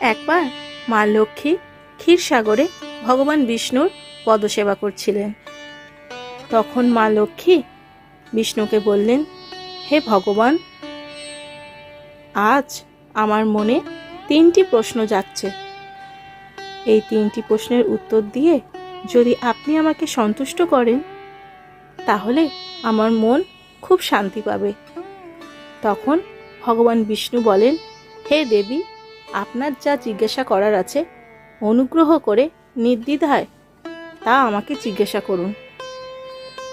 একবার মা লক্ষ্মী ক্ষীরসাগরে ভগবান বিষ্ণুর পদসেবা করছিলেন। তখন মা লক্ষ্মী বিষ্ণুকে বললেন, হে ভগবান, আজ আমার মনে তিনটি প্রশ্ন যাচ্ছে। এই তিনটি প্রশ্নের উত্তর দিয়ে যদি আপনি আমাকে সন্তুষ্ট করেন, তাহলে আমার মন খুব শান্তি পাবে। তখন ভগবান বিষ্ণু বলেন, হে দেবী আপনার যা জিজ্ঞাসা করার আছে, অনুগ্রহ করে নির্দ্বিধায় তা আমাকে জিজ্ঞাসা করুন।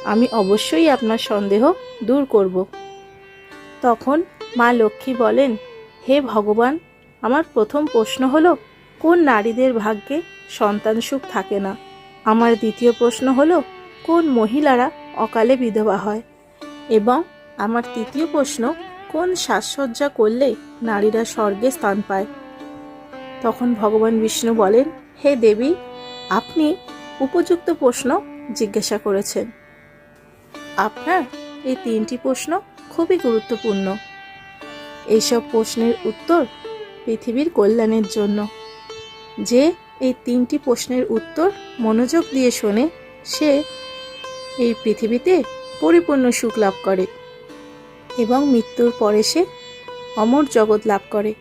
আমি অবশ্যই আপনার সন্দেহ দূর করব। তখন মা লক্ষ্মী বলেন, হে ভগবান, আমার প্রথম প্রশ্ন হলো, কোন নারীদের ভাগ্যে সন্তান সুখ থাকে না? আমার দ্বিতীয় প্রশ্ন হলো, কোন মহিলারা অকালে বিধবা হয়? এবং আমার তৃতীয় প্রশ্ন, কোন সাজসজ্জা করলে নারীরা স্বর্গে স্থান পায়? তখন ভগবান বিষ্ণু বলেন, হে দেবী, আপনি উপযুক্ত প্রশ্ন জিজ্ঞাসা করেছেন। আপনার এই তিনটি প্রশ্ন খুবই গুরুত্বপূর্ণ। এইসব প্রশ্নের উত্তর পৃথিবীর কল্যাণের জন্য। যে এই তিনটি প্রশ্নের উত্তর মনোযোগ দিয়ে শোনে, সে এই পৃথিবীতে পরিপূর্ণ সুখ লাভ করে এবং মৃত্যুর পরে সে অমর জগৎ লাভ করে।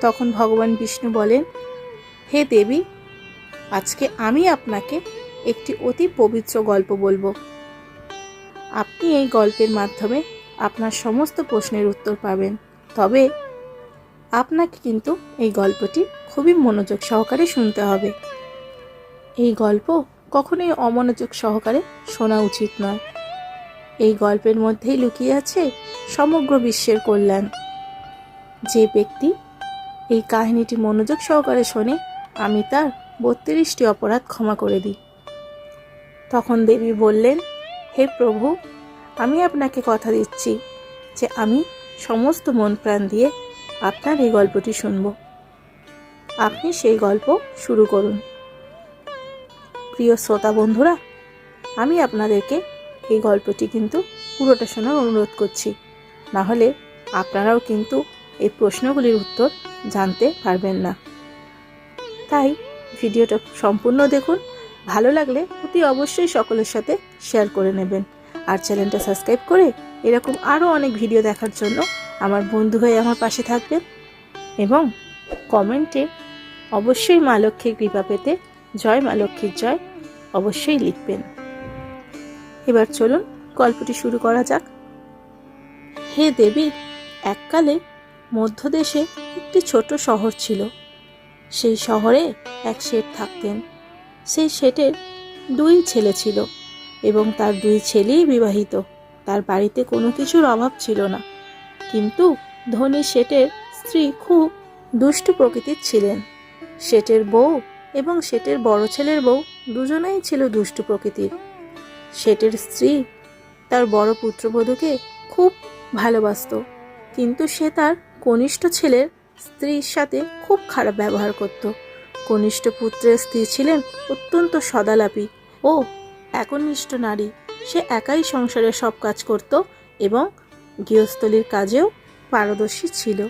তখন ভগবান বিষ্ণু বলেন, হে দেবী, আজকে আমি আপনাকে একটি অতি পবিত্র গল্প বলব। আপনি এই গল্পের মাধ্যমে আপনার সমস্ত প্রশ্নের উত্তর পাবেন। তবে আপনাকে কিন্তু এই গল্পটি খুবই মনোযোগ সহকারে শুনতে হবে। এই গল্প কখনোই অমনোযোগ সহকারে শোনা উচিত নয়। এই গল্পের মধ্যেই লুকিয়ে আছে সমগ্র বিশ্বের কল্যাণ। যে ব্যক্তি এই কাহিনীটি মনোযোগ সহকারে শোনে, আমি তার বত্রিশটি অপরাধ ক্ষমা করে দিই। তখন দেবী বললেন, হে প্রভু, আমি আপনাকে কথা দিচ্ছি যে আমি সমস্ত মন প্রাণ দিয়ে আপনার এই গল্পটি শুনব। আপনি সেই গল্প শুরু করুন। প্রিয় শ্রোতা বন্ধুরা, আমি আপনাদেরকে এই গল্পটি কিন্তু পুরোটা শোনার অনুরোধ করছি। না হলে আপনারাও কিন্তু প্রশ্নগুলির উত্তর জানতে পারবেন না। তাই ভিডিওটা সম্পূর্ণ দেখুন। ভালো লাগলে অতি অবশ্যই সকলের সাথে শেয়ার করে নেবেন। আর চ্যানেলটা সাবস্ক্রাইব করে এরকম আরও অনেক ভিডিও দেখার জন্য আমার বন্ধু হয়ে আমার পাশে থাকবেন এবং কমেন্টে অবশ্যই মা লক্ষ্মীর কৃপা পেতে জয় মা লক্ষ্মীর জয় অবশ্যই লিখবেন। এবার চলুন গল্পটি শুরু করা যাক। হে দেবী, এককালে মধ্যদেশে একটি ছোট শহর ছিল। সেই শহরে এক শেঠ থাকতেন। সেই শেঠের দুই ছেলে ছিল এবং তার দুই ছেলেই বিবাহিত। তার বাড়িতে কোনো কিছুর অভাব ছিল না। কিন্তু ধনী শেঠের স্ত্রী খুব দুষ্টু প্রকৃতির ছিলেন। শেঠের বউ এবং শেঠের বড় ছেলের বউ দুজনেই ছিল দুষ্টু প্রকৃতির। শেঠের স্ত্রী তার বড় পুত্রবধূকে খুব ভালোবাসত। কিন্তু সে তার কনিষ্ঠ ছেলের স্ত্রীর সাথে খুব খারাপ ব্যবহার করত। কনিষ্ঠ পুত্রের স্ত্রী ছিলেন অত্যন্ত সদালাপী। ও একনিষ্ঠ নারী। সে একাই সংসারে সব কাজ করত এবং গৃহস্থলীর কাজেও পারদর্শী ছিল।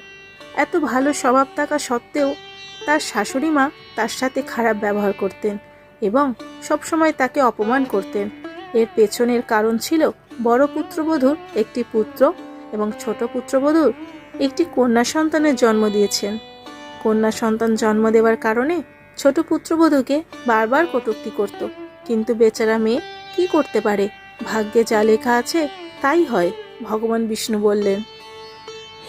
এত ভালো স্বভাব থাকা সত্ত্বেও তার শাশুড়ি মা তার সাথে খারাপ ব্যবহার করতেন এবং সবসময় তাকে অপমান করতেন। এর পেছনের কারণ ছিল বড় পুত্রবধূর একটি পুত্র এবং ছোট পুত্রবধূর একটি কন্যা সন্তানের জন্ম দিয়েছেন। কন্যা সন্তান জন্ম দেওয়ার কারণে ছোট পুত্রবধূকে বারবার কটূক্তি করত। কিন্তু বেচারা মেয়ে কি করতে পারে? ভাগ্যে যা লেখা আছে, তাই হয়, ভগবান বিষ্ণু বললেন।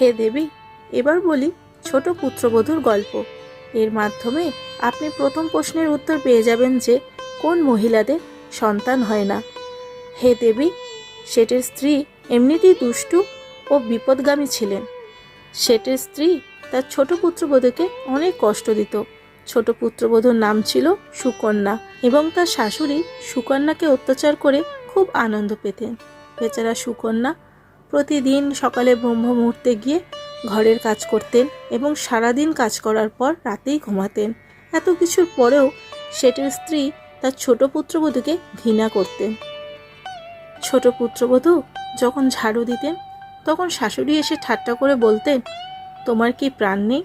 হে দেবী, এবার বলি ছোট পুত্রবধূর গল্প। এর মাধ্যমে আপনি প্রথম প্রশ্নের উত্তর পেয়ে যাবেন যে কোন মহিলাদের সন্তান হয় না। হে দেবী শেঠের স্ত্রী এমনিতেই দুষ্টু ও বিপদগামী ছিলেন। শেঠের স্ত্রী তার ছোট পুত্রবধূকে অনেক কষ্ট দিত। ছোট পুত্রবধূর নাম ছিল সুকন্যা এবং তার শাশুড়ি সুকন্যাকে অত্যাচার করে খুব আনন্দ পেতেন। বেচারা সুকন্যা প্রতিদিন সকালে ব্রহ্ম মুহূর্তে গিয়ে ঘরের কাজ করতেন এবং সারাদিন কাজ করার পর রাতেই ঘুমাতেন। এত কিছুর পরেও শেঠের স্ত্রী তার ছোট পুত্রবধূকে ঘৃণা করতেন। ছোট পুত্রবধূ যখন ঝাড়ু দিতেন তখন শাশুড়ি এসে ঠাট্টা করে বলতেন, তোমার কি প্রাণ নেই?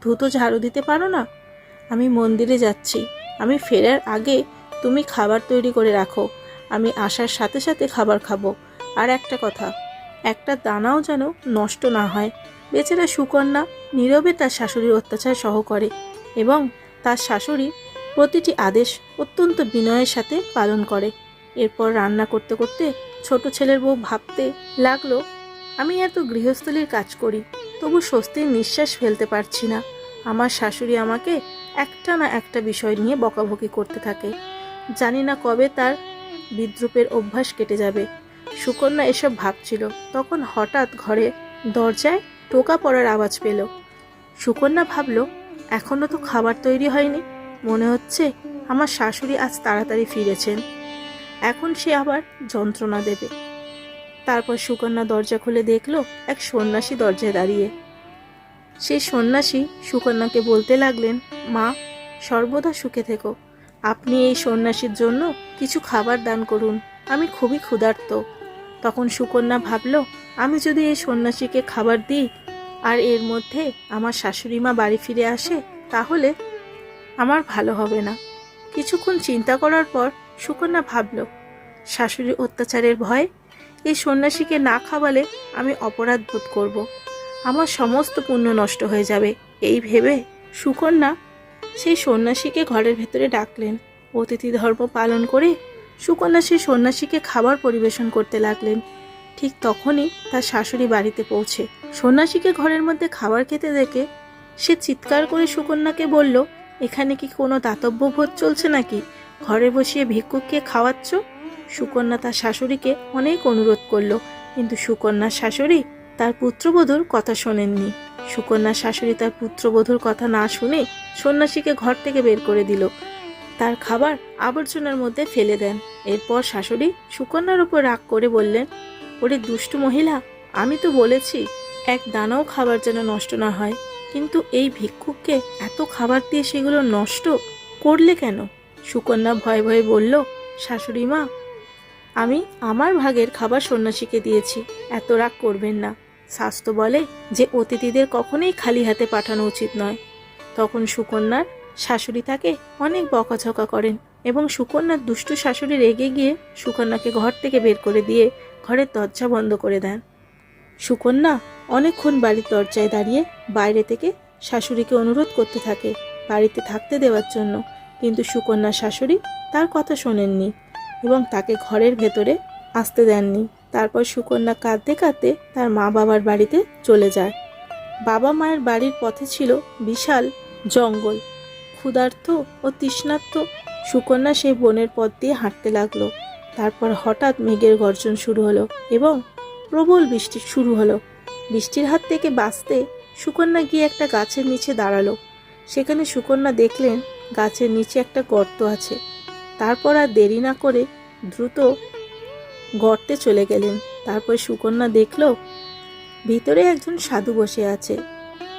দ্রুত ঝাড়ু দিতে পারো না? আমি মন্দিরে যাচ্ছি। আমি ফেরার আগে তুমি খাবার তৈরি করে রাখো। আমি আসার সাথে সাথে খাবার খাব। আর একটা কথা, একটা দানাও যেন নষ্ট না হয়। বেচারা সুকন্যা নীরবে তার শাশুড়ির অত্যাচার সহ করে এবং তার শাশুড়ি প্রতিটি আদেশ অত্যন্ত বিনয়ের সাথে পালন করে। এরপর রান্না করতে করতে ছোট ছেলের বউ ভাবতে লাগল আমি এত গৃহস্থলীর কাজ করি, তবু স্বস্তির নিঃশ্বাস ফেলতে পারছি না। আমার শাশুড়ি আমাকে একটা না একটা বিষয় নিয়ে বকাবকি করতে থাকে। জানি না কবে তার বিদ্রুপের অভ্যাস কেটে যাবে। সুকন্যা এসব ভাবছিল। তখন হঠাৎ ঘরে দরজায় টোকা পড়ার আওয়াজ পেল। সুকন্যা ভাবল এখনও তো খাবার তৈরি হয়নি। মনে হচ্ছে আমার শাশুড়ি আজ তাড়াতাড়ি ফিরেছেন। এখন সে আবার যন্ত্রণা দেবে। তারপর সুকন্যা দরজা খুলে দেখল এক সন্ন্যাসী দরজায় দাঁড়িয়ে। সেই সন্ন্যাসী সুকন্যাকে বলতে লাগলেন, মা, সর্বদা সুখে থেকো। আপনি এই সন্ন্যাসীর জন্য কিছু খাবার দান করুন, আমি খুবই ক্ষুধার্ত। তখন সুকন্যা ভাবল, আমি যদি এই সন্ন্যাসীকে খাবার দিই আর এর মধ্যে আমার শাশুড়ি মা বাড়ি ফিরে আসে, তাহলে আমার ভালো হবে না। কিছুক্ষণ চিন্তা করার পর সুকন্যা ভাবল শাশুড়ি অত্যাচারের ভয় এই সন্ন্যাসীকে না খাওয়ালে আমি অপরাধ বোধ করব। আমার সমস্ত পুণ্য নষ্ট হয়ে যাবে, এই ভেবে? সুকন্যা, সেই সন্ন্যাসীকে ঘরের ভেতরে ডাকলেন। অতিথি ধর্ম পালন করে সুকন্যা সেই সন্ন্যাসীকে খাবার পরিবেশন করতে লাগলেন। ঠিক তখনই তার শাশুড়ি বাড়িতে পৌঁছে। সন্ন্যাসীকে ঘরের মধ্যে খাবার খেতে দেখে সে চিৎকার করে সুকন্যাকে বলল, এখানে কি কোনো দাতব্য ভোজ চলছে নাকি? ঘরে বসিয়ে ভিক্ষুককে খাওয়াচ্ছ? সুকন্যা তার শাশুড়িকে অনেক অনুরোধ করল, কিন্তু সুকন্যার শাশুড়ি তার পুত্রবধূর কথা শোনেননি। সুকন্যার শাশুড়ি তার পুত্রবধূর কথা না শুনে সন্ন্যাসীকে ঘর থেকে বের করে দিল। তার খাবার আবর্জনার মধ্যে ফেলে দেন। এরপর শাশুড়ি সুকন্যার উপর রাগ করে বললেন, ওরে দুষ্টু মহিলা, আমি তো বলেছি, এক দানাও খাবার যেন নষ্ট না হয়। কিন্তু এই ভিক্ষুককে এত খাবার দিয়ে সেগুলো নষ্ট করলে কেন? সুকন্যা ভয়ে ভয়ে বলল, শাশুড়ি মা আমি আমার ভাগের খাবার সন্ন্যাসীকে দিয়েছি, এত রাগ করবেন না। শাস্ত্র বলে যে অতিথিদের কখনোই খালি হাতে পাঠানো উচিত নয়। তখন সুকন্যার শাশুড়ি তাকে অনেক বকাঝকা করেন এবং সুকন্যার দুষ্টু শাশুড়ি রেগে গিয়ে সুকন্যাকে ঘর থেকে বের করে দিয়ে ঘরের দরজা বন্ধ করে দেন। সুকন্যা অনেকক্ষণ বাড়ির দরজায় দাঁড়িয়ে বাইরে থেকে শাশুড়িকে অনুরোধ করতে থাকে, বাড়িতে থাকতে দেওয়ার জন্য। কিন্তু সুকন্যার শাশুড়ি তার কথা শোনেননি। এবং তাকে ঘরের ভেতরে আসতে দেননি। তারপর সুকন্যা কাঁদতে কাঁদতে তার মা বাবার বাড়িতে চলে যায়। বাবা মায়ের বাড়ির পথে ছিল বিশাল জঙ্গল। ক্ষুধার্ত ও তৃষ্ণার্ত সুকন্যা সেই বনের পথ দিয়ে হাঁটতে লাগল। তারপর হঠাৎ মেঘের গর্জন শুরু হলো এবং প্রবল বৃষ্টি শুরু হলো। বৃষ্টির হাত থেকে বাঁচতে সুকন্যা গিয়ে একটা গাছের নিচে দাঁড়াল। সেখানে সুকন্যা দেখলেন গাছের নিচে একটা গর্ত আছে। তারপর আর দেরি না করে দ্রুত গর্তে চলে গেলেন। তারপর সুকন্যা দেখল, ভিতরে একজন সাধু বসে আছে।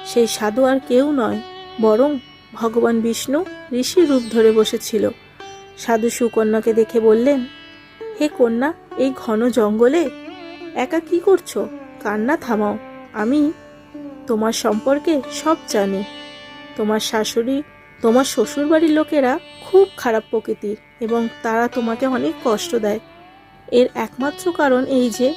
সেই সাধু আর কেউ নয়, বরং ভগবান বিষ্ণু ঋষি রূপ ধরে বসেছিল। সাধু সুকন্যাকে দেখে বললেন, হে কন্যা, এই ঘন জঙ্গলে একা কি করছ? কান্না থামাও। আমি তোমার সম্পর্কে সব জানি। তোমার শাশুড়ি, তোমার শ্বশুরবাড়ির লোকেরা খুব খারাপ প্রকৃতির এবং তারা তোমাকে অনেক কষ্ট দেয়। এর একমাত্র কারণ এই যে,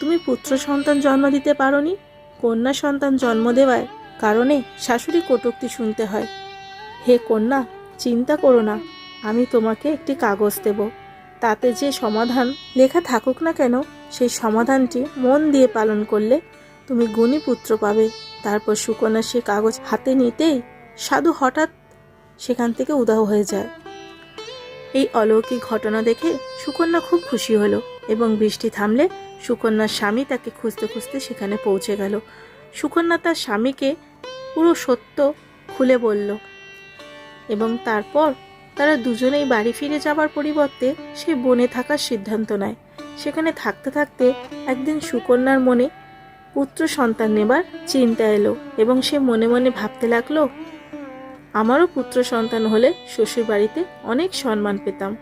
তুমি পুত্র সন্তান জন্ম দিতে পারোনি, কন্যা সন্তান জন্ম দেওয়ার কারণে শাশুড়ি কটূক্তি শুনতে হয়। হে কন্যা, চিন্তা করো না, আমি তোমাকে একটি কাগজ দেব। তাতে যে সমাধান লেখা থাকুক না কেন, সেই সমাধানটি মন দিয়ে পালন করলে তুমি গুণী পুত্র পাবে। তারপর সুকন্যা সে কাগজ হাতে নিতেই সাধু হঠাৎ সেখান থেকে উদাহ হয়ে যায়। এই অলৌকিক ঘটনা দেখে সুকন্যা খুব খুশি হলো এবং বৃষ্টি থামলে সুকন্যার স্বামী তাকে খুঁজতে খুঁজতে সেখানে পৌঁছে গেল। সুকন্যা তার স্বামীকে পুরো সত্য খুলে বলল এবং তারপর তারা দুজনেই বাড়ি ফিরে যাবার পরিবর্তে সে বনে থাকার সিদ্ধান্ত নেয়। সেখানে থাকতে থাকতে একদিন সুকন্যার মনে পুত্র সন্তান নেবার চিন্তা এলো এবং সে মনে মনে ভাবতে লাগল আমারও পুত্র সন্তান হলে শ্বশুর বাড়িতে অনেক সম্মান পেতাম।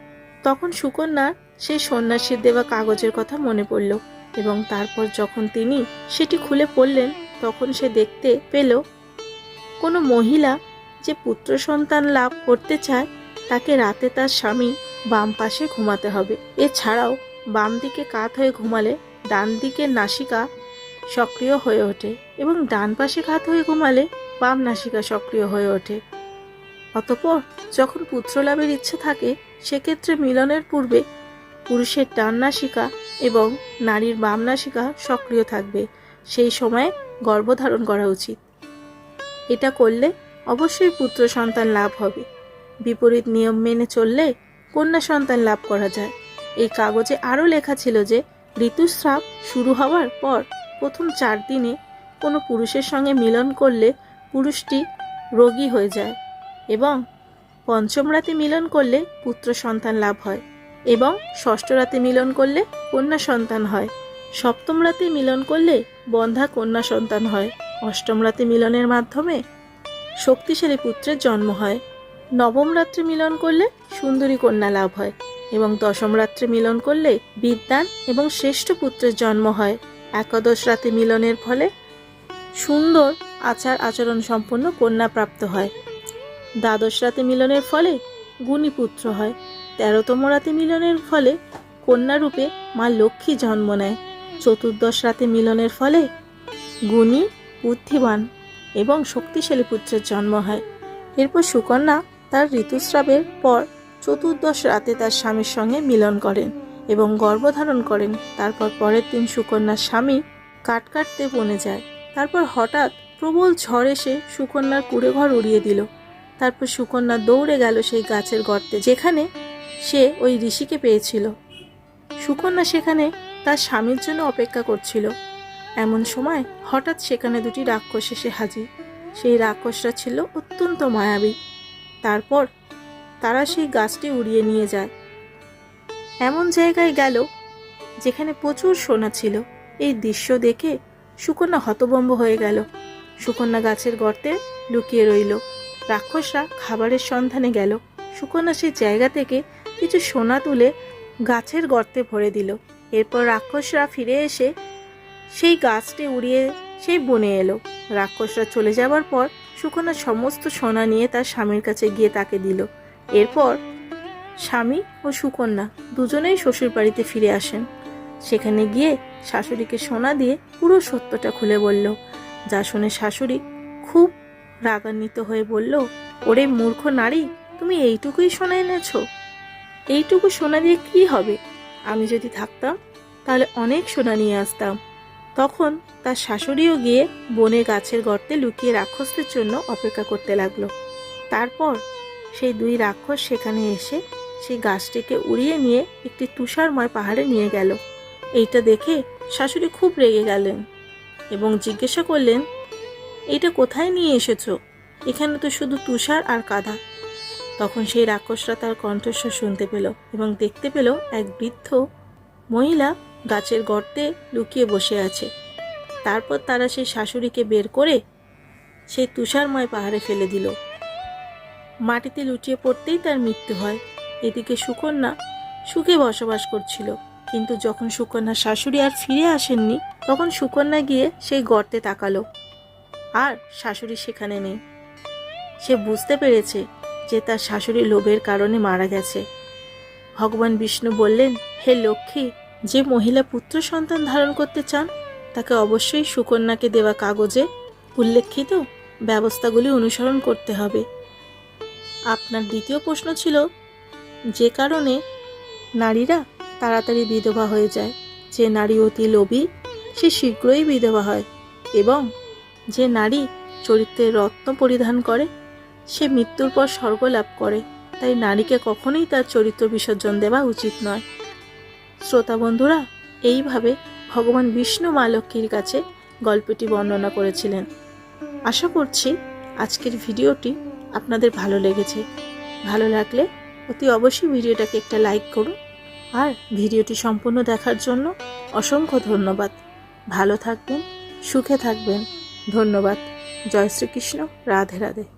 তখন সুকন্যার সেই সন্ন্যাসীর দেওয়া কাগজের কথা মনে পড়ল এবং তারপর যখন তিনি সেটি খুলে পড়লেন, তখন সে দেখতে পেল, কোনো মহিলা যে পুত্র সন্তান লাভ করতে চায়, তাকে রাতে তার স্বামী বাম পাশে ঘুমাতে হবে। এছাড়াও বাম দিকে কাত হয়ে ঘুমালে ডান দিকের নাসিকা সক্রিয় হয়ে ওঠে এবং ডান পাশে কাত হয়ে ঘুমালে বাম নাসিকা সক্রিয় হয়ে ওঠে। অতপর যখন পুত্র লাভের ইচ্ছে থাকে, সেক্ষেত্রে মিলনের পূর্বে পুরুষের ডান নাসিকা এবং নারীর বাম নাসিকা সক্রিয় থাকবে। সেই সময়ে গর্ভধারণ করা উচিত। এটা করলে অবশ্যই পুত্র সন্তান লাভ হবে। বিপরীত নিয়ম মেনে চললে কন্যা সন্তান লাভ করা যায়। এই কাগজে আরও লেখা ছিল যে, ঋতুস্রাব শুরু হওয়ার পর প্রথম চার দিনে কোনো পুরুষের সঙ্গে মিলন করলে পুরুষটি রোগী হয়ে যায়। এবং পঞ্চম রাতে মিলন করলে পুত্র সন্তান লাভ হয় এবং ষষ্ঠ রাতে মিলন করলে কন্যা সন্তান হয়। সপ্তম রাতে মিলন করলে বন্ধা কন্যা সন্তান হয়। অষ্টম রাতে মিলনের মাধ্যমে শক্তিশালী পুত্রের জন্ম হয়। নবম রাত্রে মিলন করলে সুন্দরী কন্যা লাভ হয় এবং দশম রাত্রে মিলন করলে বিদ্যান এবং শ্রেষ্ঠ পুত্রের জন্ম হয়। একাদশ রাতে মিলনের ফলে সুন্দর আচার আচরণ সম্পন্ন কন্যা প্রাপ্ত হয়। দ্বাদশ রাতে মিলনের ফলে গুণী পুত্র হয়। তেরোতম রাতে মিলনের ফলে কন্যা রূপে মা লক্ষ্মী জন্ম নেয়। চতুর্দশ রাতে মিলনের ফলে গুণী বুদ্ধিমান এবং শক্তিশালী পুত্রের জন্ম হয়। এরপর সুকন্যা তার ঋতুস্রাবের পর চতুর্দশ রাতে তার স্বামীর সঙ্গে মিলন করেন এবং গর্ভধারণ করেন। তারপর পরের দিন সুকন্যার স্বামী কাট কাটতে বনে যায়। তারপর হঠাৎ প্রবল ঝড় এসে সুকন্যার কুড়ে ঘর উড়িয়ে দিল। তারপর সুকন্যা দৌড়ে গেল সেই গাছের গর্তে, যেখানে সে ওই ঋষিকে পেয়েছিল। সুকন্যা সেখানে তার স্বামীর জন্য অপেক্ষা করছিল। এমন সময় হঠাৎ সেখানে দুটি রাক্ষস এসে হাজির। সেই রাক্ষসরা ছিল অত্যন্ত মায়াবী। তারপর তারা সেই গাছটি উড়িয়ে নিয়ে যায়। এমন জায়গায় গেল যেখানে প্রচুর সোনা ছিল। এই দৃশ্য দেখে সুকন্যা হতবম্ব হয়ে গেল। সুকন্যা গাছের গর্তে লুকিয়ে রইল। রাক্ষসরা খাবারের সন্ধানে গেল। সুকন্যা সেই জায়গা থেকে কিছু সোনা তুলে গাছের গর্তে ভরে দিল। এরপর রাক্ষসরা ফিরে এসে সেই গাছটি উড়িয়ে সেই বনে এলো। রাক্ষসরা চলে যাবার পর সুকন্যা সমস্ত সোনা নিয়ে তার স্বামীর কাছে গিয়ে তাকে দিল। এরপর স্বামী ও সুকন্যা দুজনেই শ্বশুর বাড়িতে ফিরে আসেন। সেখানে গিয়ে শাশুড়িকে সোনা দিয়ে পুরো সত্যটা খুলে বলল। যা শুনে শাশুড়ি খুব রাগান্বিত হয়ে বলল, ওরে মূর্খ নারী, তুমি এইটুকুই শোনা এনেছো। এইটুকু সোনা দিয়ে কি হবে? আমি যদি থাকতাম, তাহলে অনেক সোনা নিয়ে আসতাম। তখন তার শাশুড়িও গিয়ে বনে গাছের গর্তে লুকিয়ে রাক্ষসদের জন্য অপেক্ষা করতে লাগল। তারপর সেই দুই রাক্ষস সেখানে এসে সেই গাছটিকে উড়িয়ে নিয়ে একটি তুষারময় পাহাড়ে নিয়ে গেল। এইটা দেখে শাশুড়ি খুব রেগে গেলেন এবং জিজ্ঞাসা করলেন এইটা কোথায় নিয়ে এসেছ? এখানে তো শুধু তুষার আর কাদা। তখন সেই রাক্ষসরা তার কণ্ঠস্বর শুনতে পেল এবং দেখতে পেল এক বৃদ্ধ মহিলা গাছের গর্তে লুকিয়ে বসে আছে। তারপর তারা সেই শাশুড়িকে বের করে সেই তুষারময় পাহাড়ে ফেলে দিল। মাটিতে লুটিয়ে পড়তেই তার মৃত্যু হয়। এদিকে সুকন্যা সুখে বসবাস করছিল। কিন্তু যখন সুকন্যার শাশুড়ি আর ফিরে আসেননি, তখন সুকন্যা গিয়ে সেই গর্তে তাকালো। আর শাশুড়ি সেখানে নেই। সে বুঝতে পেরেছে যে তার শাশুড়ি লোভের কারণে মারা গেছে। ভগবান বিষ্ণু বললেন, হে লক্ষ্মী, যে মহিলা পুত্র সন্তান ধারণ করতে চান, তাকে অবশ্যই সুকন্যাকে দেওয়া কাগজে উল্লেখিত ব্যবস্থাগুলি অনুসরণ করতে হবে। আপনার দ্বিতীয় প্রশ্ন ছিল, যে কারণে নারীরা তাড়াতাড়ি বিধবা হয়ে যায়। যে নারী অতি লোভী, সে শীঘ্রই বিধবা হয় এবং যে নারী চরিত্রের রত্ন পরিধান করে, সে মৃত্যুর পর স্বর্গ লাভ করে। তাই নারীকে কখনোই তার চরিত্র বিসর্জন দেওয়া উচিত নয়। শ্রোতা বন্ধুরা, এইভাবে ভগবান বিষ্ণু মা লক্ষ্মীর কাছে গল্পটি বর্ণনা করেছিলেন। আশা করছি আজকের ভিডিওটি আপনাদের ভালো লেগেছে। ভালো লাগলে অতি অবশ্যই ভিডিওটাকে একটা লাইক করুন আর ভিডিওটি সম্পূর্ণ দেখার জন্য অসংখ্য ধন্যবাদ। ভালো থাকবেন, সুখে থাকবেন। ধন্যবাদ। জয় শ্রীকৃষ্ণ। রাধে রাধে।